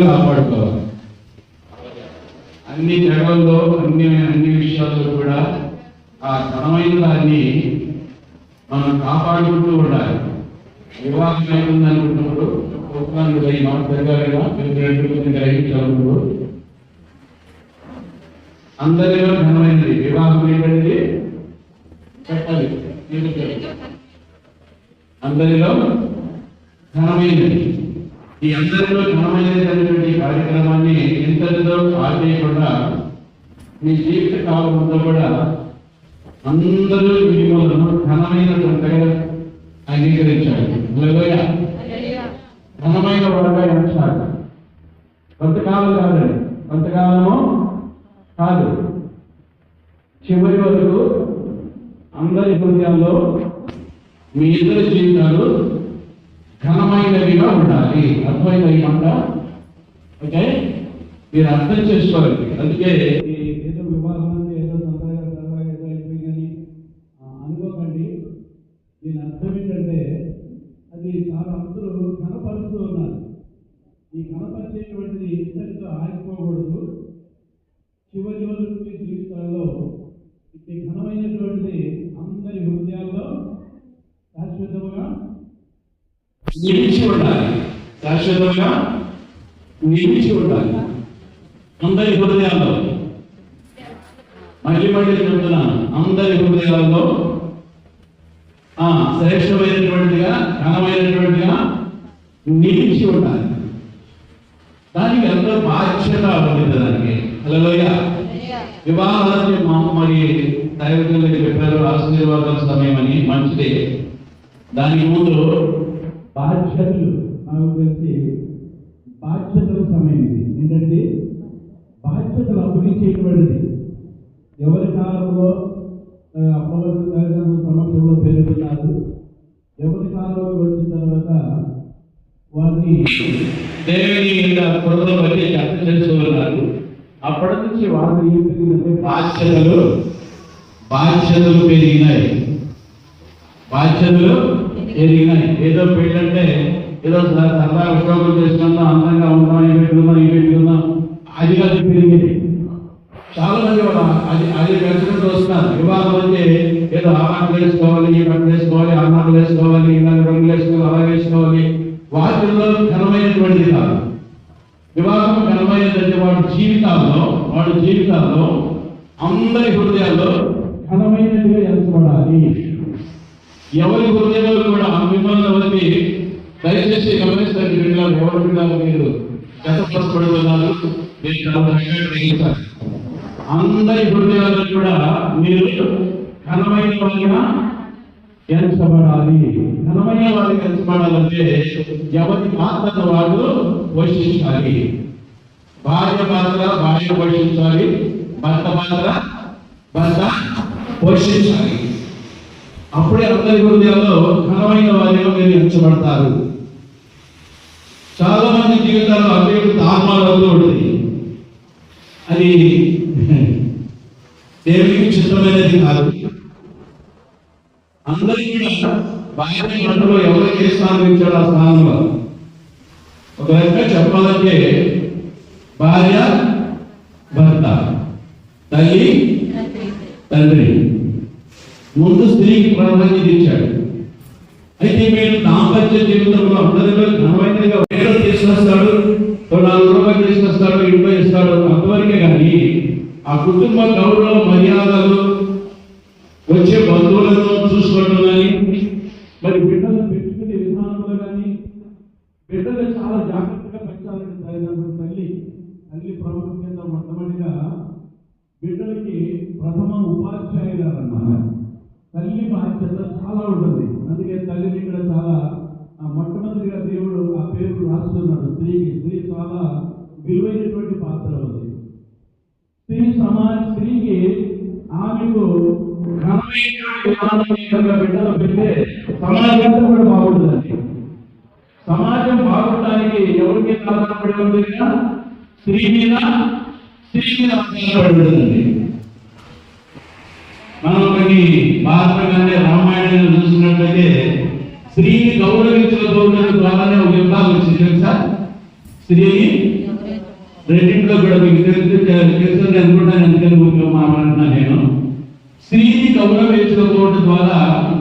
కాపాడుకోవాలి. అన్ని జగల్లో అన్ని అన్ని విషయాల్లో కూడా ఆ ఘనమైన దాన్ని మనం కాపాడుకుంటూ ఉండాలి. వివాహం అయిపోయింది అనుకుంటున్నప్పుడు ఉపకారం అందరిలో ఘనమైనది వివాహం ఏంటండి అందరిలో ఘనమైనది ఈ అందరిలో ఘనమైనది అనేటువంటి కార్యక్రమాన్ని ఎంతటితో ఆపేయకుండా మీ జీవిత కాలం అంతా కూడా అందరూ మిమ్మల్ని ఘనమైనటువంటిగా అంగీకరించాలి. ఘనమైన వాడుగా ఎంచాలి. కొంతకాలం కాదండి కొంతకాలము కాదు. చివరి వరకు అందరి హృదయాల్లో మీ ఇద్దరి జీవితాలు ఘనమైనవిగా ఉండాలి. అర్థమైన ఈ ఓకే? మీరు అర్థం చేసుకోవాలి. అందుకే ఈ ఏదో వివాహం అంటే ఏదో సంతగా సరదాగా ఏదో అయిపోయిందని ఆ, అనుకోకండి. దీని అర్థం ఏంటంటే అది చాలా అందరూ కనపరుస్తూ ఉన్నారు. ఈ కనపరిచేటువంటిది ఇంతటితో ఆగిపోకూడదు. చివరి వరకు మీ జీవితాల్లో ఇది ఘనమైనటువంటిది అందరి హృదయాల్లో శాశ్వతముగా నిలిచి ఉండాలి. శాశ్వతంగా నిలిచి ఉండాలి. అందరి హృదయాల్లో. మళ్ళీ మళ్ళీ చెప్తున్నాను అందరి హృదయాల్లో ఆ శ్రేష్టమైనటువంటిగా ఘనమైనటువంటిగా నిలిచి ఉండాలి. దానికి ఎంతో బాధ్యత ఉంది దానికి. హలోయ వివాహాన్ని మా మరి దైవజనులకు చెప్పారు ఆశీర్వాదాల సమయం అని. మంచిదే. దానికి ముందు బాధ్యతలు నాకు తెలిసి బాధ్యతల సమయం ఇది. ఏంటంటే బాధ్యతలు అప్పగించేటువంటిది ఎవరి కాలంలో అప్పవర్తి తల్లిదండ్రుల సమక్షంలో పెరుగుతున్నారు ఎవరి కాలంలో వచ్చిన తర్వాత వారిని దేవుని యొక్క కృపను బట్టి అర్థం చేస్తున్నారు. అప్పటి నుంచి వాళ్ళు ఏం పెరిగిందంటే బాధ్యతలు బాధ్యతలు పెరిగినాయి. బాధ్యతలు ఏదో పెళ్ళంటే ఏదో సరదా ఉద్యోగం చేసుకుందాం అందంగా ఉందాం ఈ పెట్టుకుందాం ఈ పెట్టుకుందాం అది కాదు పెరిగింది. చాలా మంది కూడా అది అది పెంచుకుంటూ వస్తున్నారు. వివాహం అంటే ఏదో ఆ బట్టలు వేసుకోవాలి ఈ బట్టలు వేసుకోవాలి ఆ బట్టలు వేసుకోవాలి ఇలాంటి రంగులు వేసుకోవాలి అలా వేసుకోవాలి. వాటిల్లో ఘనమైనటువంటిది కాదు. వివాహం ఘనమైనదంటే వాడి జీవితాల్లో వాడి జీవితాల్లో అందరి హృదయాల్లో ఘనమైనదిగా ఎంచబడాలి. ఎవరి హృదయంలో కూడా మిమ్మల్ని వదిలి దయచేసి గమనిస్తారు బిడ్డలు ఎవరి బిడ్డలు మీరు గతపడుతున్నారు అందరి హృదయాల్లో కూడా మీరు ఘనమైన వారిగా ఎంచబడాలి. ఘనమైన వారిగా ఎంచబడాలంటే ఎవరి పాత్రను వాళ్ళు పోషించాలి. భార్య పాత్ర భార్య పోషించాలి భర్త పాత్ర భర్త పోషించాలి. అప్పుడే అందరి హృదయాల్లో ఘనమైన వారిగా మీరు ఎంచబడతారు. చాలా మంది జీవితాల్లో అభివృద్ధి తారుమారుతూ ఉంటుంది. అది దేవునికి చిత్తమైనది కాదు. అందరికీ కూడా భార్య భర్తలో ఎవరికి ఏ స్థానం ఇచ్చాడు ఆ స్థానంలో. ఒక రకంగా చెప్పాలంటే భార్య భర్త తల్లి తండ్రి. ముందు స్త్రీకి ప్రాధాన్యత ఇచ్చాడు. అయితే మీరు దాంపత్య జీవితంలో అందరిలో ఘనమైనదిగా వేరే తీసుకొస్తాడు? ఓ నాలుగు రూపాయలు తీసుకొస్తాడు ఇరవై ఇస్తాడు. అంతవరకే కానీ ఆ కుటుంబ గౌరవ మర్యాదలు వచ్చే బంధువులను చూసుకోవడం కానీ మరి బిడ్డలు పెట్టుకునే విధానంలో కానీ బిడ్డలు చాలా జాగ్రత్తగా పెంచాలని తల్లిదండ్రులు తల్లి తల్లి ప్రాముఖ్యత మొట్టమొదటిగా బిడ్డలకి ప్రథమ ఉపాధ్యాయులు అన్నమాట తల్లి బాధ్యత చాలా ఉంటుంది. అందుకే తల్లిని ఇక్కడ చాలా మొట్టమొదటిగా దేవుడు ఆ పేరు రాస్తున్నాడు. స్త్రీకి. స్త్రీ చాలా విలువైనటువంటి పాత్ర ఉంది. స్త్రీ సమాజ స్త్రీకి ఆమెకు ఘనమైనటువంటి బిడ్డలు పెడితే సమాజం కూడా బాగుంటుందండి సమాజం బాగుండడానికి ఎవరికి ఆధారపడి ఉంది స్త్రీ మీద స్త్రీ మీద ఆధారపడి ఉంటుందండి. మనం కొన్ని భారతంగానే రామాయణంలో చూసినట్లయితే స్త్రీని గౌరవించిన గౌరవించకపోవడం ద్వారానే ఒక విభాగం వచ్చింది తెలుసా? స్త్రీని రెండింటిలో కూడా మీకు తెలుసు తెలుసు అనుకుంటాను అందుకని మాట్లాడుతున్నా నేను. స్త్రీని గౌరవించకపోవడం ద్వారా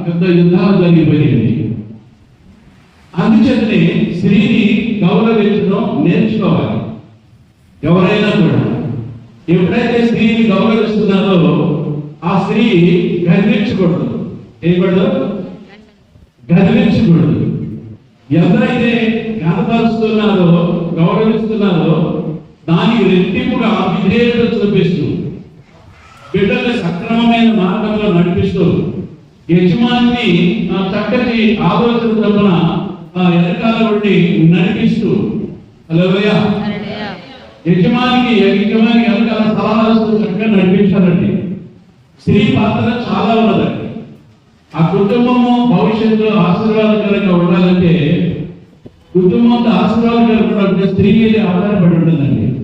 పెద్ద యుద్ధాలు జరిగిపోయింది అందుచేతనే స్త్రీని గౌరవించడం నేర్చుకోవాలి. ఎవరైనా కూడా ఎప్పుడైతే స్త్రీని గౌరవిస్తున్నారో ఆ స్త్రీ గర్వించకూడదు. ఏయకూడదు గర్వించకూడదు. ఎవరైతే కనపరుస్తున్నారో గౌరవిస్తున్నారో దానికి రెట్టింపుగా విధేయత చూపిస్తూ బిడ్డల్ని సక్రమమైన మార్గంలో నడిపిస్తూ యజమాని చక్కటి ఆలోచన తప్పున ఆ వెనకాల ఉండి నడిపిస్తూ హల్లెలూయా. యజమానికి యజమాని వెనకాల సలహాలు చక్కగా నడిపించాలండి. స్త్రీ పాత్ర చాలా ఉన్నదండి. ఆ కుటుంబము భవిష్యత్తులో ఆశీర్వాదకరంగా ఉండాలంటే కుటుంబంతో ఆశీర్వాదకరంగా ఉండాలంటే స్త్రీ మీద ఆధారపడి ఉంటుందండి.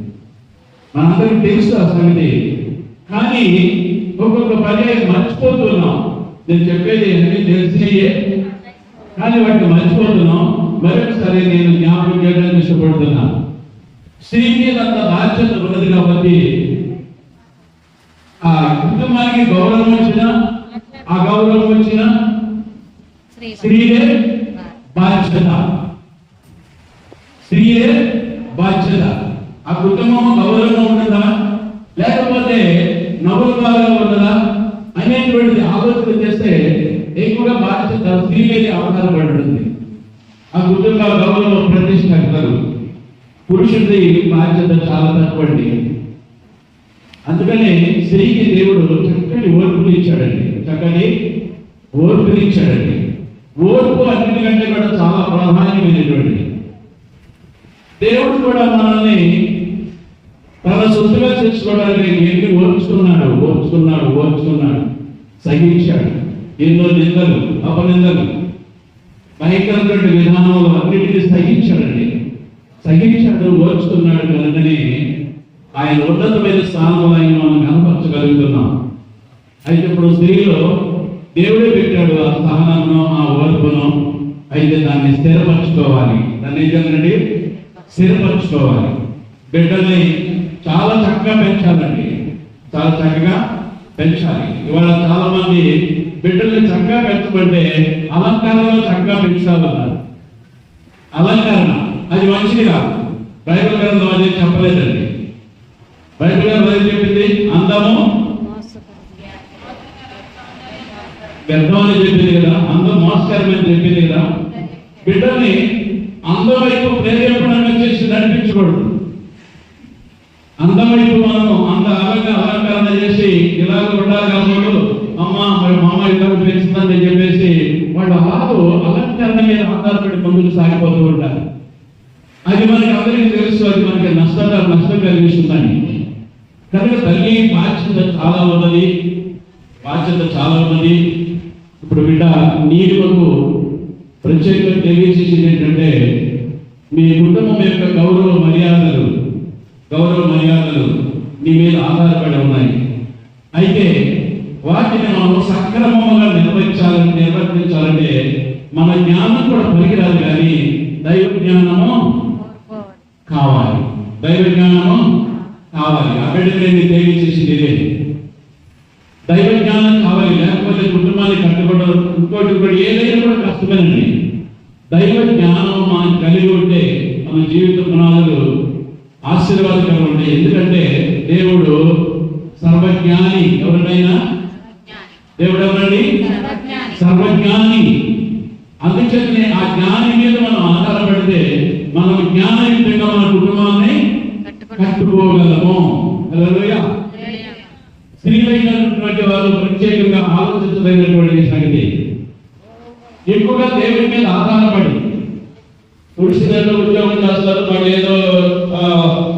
మనందరికీ తెలుసు ఆ సంగతి. కానీ ఒక్కొక్క పర్యాయం మర్చిపోతున్నాం. నేను చెప్పేది అన్ని తెలిసినయే కానీ వాటిని మర్చిపోతున్నాం. మరొకసారి నేను జ్ఞాపకం చేయడానికి ఇష్టపడుతున్నాను. స్త్రీ మీద అంత బాధ్యత ఉన్నది కాబట్టి కుటుంబానికి గౌరవం వచ్చినా ఆ గౌరవం వచ్చినా శ్రీ స్త్రీయే బాధ్యత. స్త్రీయే బాధ్యత. ఆ కుటుంబం గౌరవంగా ఉండదా లేకపోతే నవ్వులుగా ఉండదా అనేటువంటిది ఆలోచన చేస్తే ఎక్కువగా బాధ్యత స్త్రీ మీద ఆధారపడి ఉంటుంది ఆ కుటుంబ గౌరవ ప్రతిష్ట పురుషుడి బాధ్యత చాలా తక్కువండి. అందుకనే స్త్రీకి దేవుడు చక్కటి ఓర్పులు ఇచ్చాడండి. చక్కటి ఓర్పులు ఇచ్చాడండి. ఓర్పు అన్నిటికంటే కూడా చాలా ప్రాధాన్యమైనటువంటిది దేవుడు కూడా మనల్ని తన సొంతగా తెచ్చుకోవడానికి ఎన్ని ఓర్చుకున్నాడు ఓర్చుకున్నాడు ఓర్చుకున్నాడు సహించాడు. ఎన్నో నిందలు అపనిందలు భయంకరమైన విధానంలో అన్నిటినీ సహించాడండి. సహించాడు ఓర్చుకున్నాడు కనుకనే ఆయన ఉన్నతమైన స్థానంలో ఆయన మనం కనపరచగలుగుతున్నాం అయితే ఇప్పుడు స్త్రీలో దేవుడే పెట్టాడు ఆ సహనమును ఆ ఓర్పును. అయితే దాన్ని స్థిరపరచుకోవాలి. దాన్ని ఏం స్థిరపరచుకోవాలి. బిడ్డల్ని చాలా చక్కగా పెంచాలండి. చాలా చక్కగా పెంచాలి. ఇవాళ చాలా మంది బిడ్డల్ని చక్కగా పెంచబడితే అలంకారంలో చక్కగా పెంచాలన్నారు. అలంకరణ అది మంచిది కాదు. బైబిల్ గ్రంథం అనేది చెప్పలేదండి. బైబిల్ గ్రంథం చెప్పింది? అందము వ్యర్థం అని చెప్పింది కదా? అందం మోసకరం అని చెప్పింది కదా? బిడ్డని అందం వైపు ప్రేరేపణ చేసి నడిపించకూడదు అందం వైపు మనం అంత అలంగా అలంకరణ చేసి ఇలాగ ఉండాలి కాబట్టి అమ్మ మరి మా అమ్మ ఇలాగ పెంచుతుందని చెప్పేసి వాళ్ళు అలాగూ అలంకరణ మీద ఆధారపడి ముందుకు సాగిపోతూ ఉంటారు అది మనకి అందరికీ తెలుసు అది మనకి నష్టం నష్టం కలిగిస్తుందని కనుక తల్లి బాధ్యత చాలా ఉన్నది. బాధ్యత చాలా ఉన్నది. ఇప్పుడు బిడ్డ నీకు ప్రత్యేకంగా తెలియజేసింది ఏంటంటే మీ కుటుంబం యొక్క గౌరవ మర్యాదలు గౌరవ మర్యాదలు మీ మీద ఆధారపడి ఉన్నాయి. అయితే వాటిని మనం సక్రమంగా నిర్వహించాలని నిర్వర్తించాలంటే మన జ్ఞానం కూడా పనికిరాదు కానీ దైవ జ్ఞానము కావాలి. దైవ జ్ఞానము కావాలి. ఆ నేను తెలియజేసింది ఇదే దైవ జ్ఞానం కావాలి లేకపోతే కుటుంబాన్ని కట్టుకోవడం కూడా ఏదైనా కూడా కష్టమేనండి దైవ జ్ఞానం మనం కలిగి ఉంటే మన జీవిత పునాదులు ఆశీర్వాదకరంగా ఉంటాయి ఎందుకంటే దేవుడు సర్వజ్ఞాని ఎవరినైనా దేవుడు ఎవరండి సర్వజ్ఞాని. అందుచేతనే ఆ జ్ఞాని మీద మనం ఆధారపడితే మనం జ్ఞానయుక్తంగా మన కుటుంబాన్ని. కట్టుకోగలము. స్త్రీలైనటువంటి వారు ప్రత్యేకంగా ఆలోచించదగినటువంటి సంగతి ఎక్కువగా దేవుడి మీద ఆధారపడి. పురుషులు ఉద్యోగం చేస్తారు వాళ్ళు ఏదో ఆ,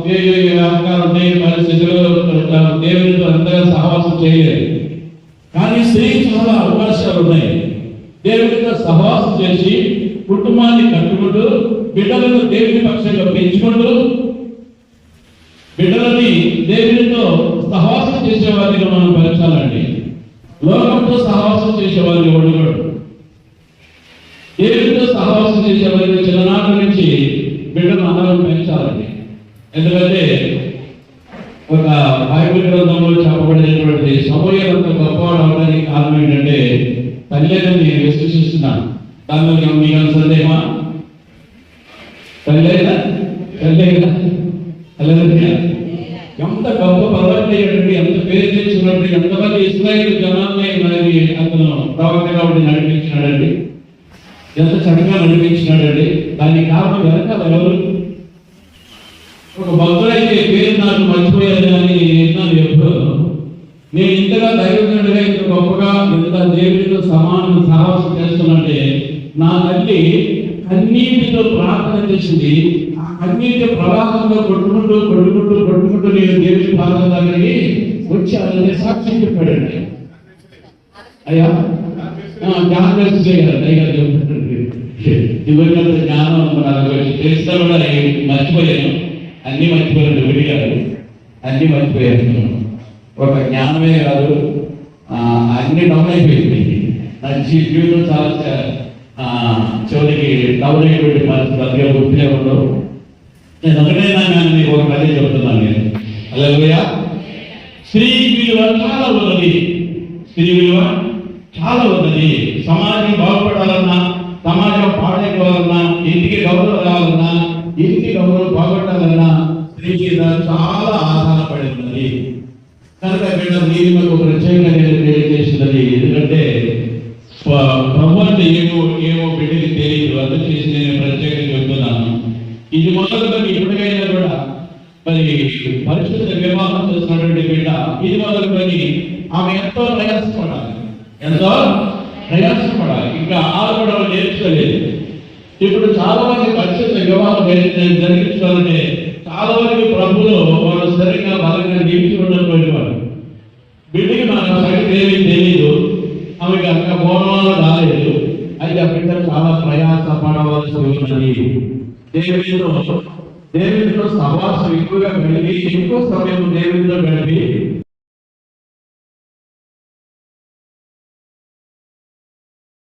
ఏ ఏ వ్యాపకాలు ఉంటాయి పరిస్థితులు అంతగా సహవాసం చేయలేదు కానీ స్త్రీ చాలా అవకాశాలు ఉన్నాయి. దేవుడితో సహవాసం చేసి కుటుంబాన్ని కట్టుకుంటూ బిడ్డలను దేవుని పక్షంగా పెంచుకుంటూ బిడ్డలని దేవునితో సహవాసం చేసేవారిగా మనం పెంచాలండి లోకంతో సహవాసం చేసేవారిని వారిని ఒడుగడు దేవునితో సహవాసం చేసేవారి చిన్ననాటి నుంచి బిడ్డను అందరం పెంచాలండి. ఎందుకంటే ఒక దానికి ఎవరు ఒక భక్తుడైతే పేరు నాకు మర్చిపోయాను అని విన్నాను ఎప్పుడు. నేను ఇంతగా దైవజ్ఞుడిగా ఇంత గొప్పగా ఇంత దేవుడితో సమానం సహవాసం చేస్తున్నట్టే నా తల్లి కన్నీటితో ప్రార్థన చేసింది. ఆ కన్నీటి ప్రవాహంలో కొట్టుకుంటూ కొట్టుకుంటూ కొట్టుకుంటూ నేను దేవుడి పాదం దగ్గరికి వచ్చి అతని సాక్షి చెప్పాడండి. అయ్యా? జాగ్రత్త చేయాలి. దయగా చెప్తాడు ఇవ్వగల జ్ఞానం నాకు తెలిసినా కూడా మర్చిపోయాను అన్ని మర్చిపోయాను ఒకటి కాదు. అన్ని మర్చిపోయాను ఒక జ్ఞానమే కాదు. అన్ని డౌన్ అయిపోయింది నా జీవితం చాలా చివరికి డౌన్ అయిపోయింది. పరిస్థితి గుర్తులే ఉండవు నేను ఒకటైనా కానీ మీకు ఒక కథ చెప్తున్నాను నేను. అలా స్త్రీ విలువ చాలా ఉన్నది. స్త్రీ విలువ చాలా ఉన్నది. సమాజం బాగుపడాలన్నా సమాజం పాడైపోవాలన్నా ఇంటికి గౌరవం రావాలన్నా ఇంటికి గౌరవం పోగొట్టాలన్నా స్త్రీ మీద చాలా ఆధారపడి ఉన్నది. కనుక వీళ్ళ దీని మనకు ప్రత్యేకంగా నేను తెలియజేసినది ఎందుకంటే ప్రభు అంటే ఏమో ఏమో బిడ్డకి తెలియదు. అందుచేసి నేను ప్రత్యేకంగా చెప్తున్నాను. ఇది మొదలుకొని ఇప్పటికైనా కూడా మరి పరిశుద్ధ వివాహం చేస్తున్నటువంటి బిడ్డ ఇది మొదలుకొని ఆమె ఎంతో ప్రయాసపడాలి. ఎంతో ప్రయాసపడాలి. ఇంకా ఆడపడవ నేర్చుకోలేదు. ఇప్పుడు చాలా మంది పరిశుద్ధ వివాహం జరిగించాలంటే చాలా మంది ప్రభులో వారు సరిగ్గా బలంగా నిలిచి ఉన్నటువంటి వారు. బిడ్డకి నాకు సంగతి ఏమీ తెలియదు ఆమెకి అక్క మోనవాళ్ళు రాలేదు. అయితే ఆ బిడ్డ చాలా ప్రయాస పడవలసి ఉన్నది. దేవుడితో దేవుడితో సవాసం ఎక్కువగా గడిపి ఎక్కువ సమయం దేవుడితో గడిపి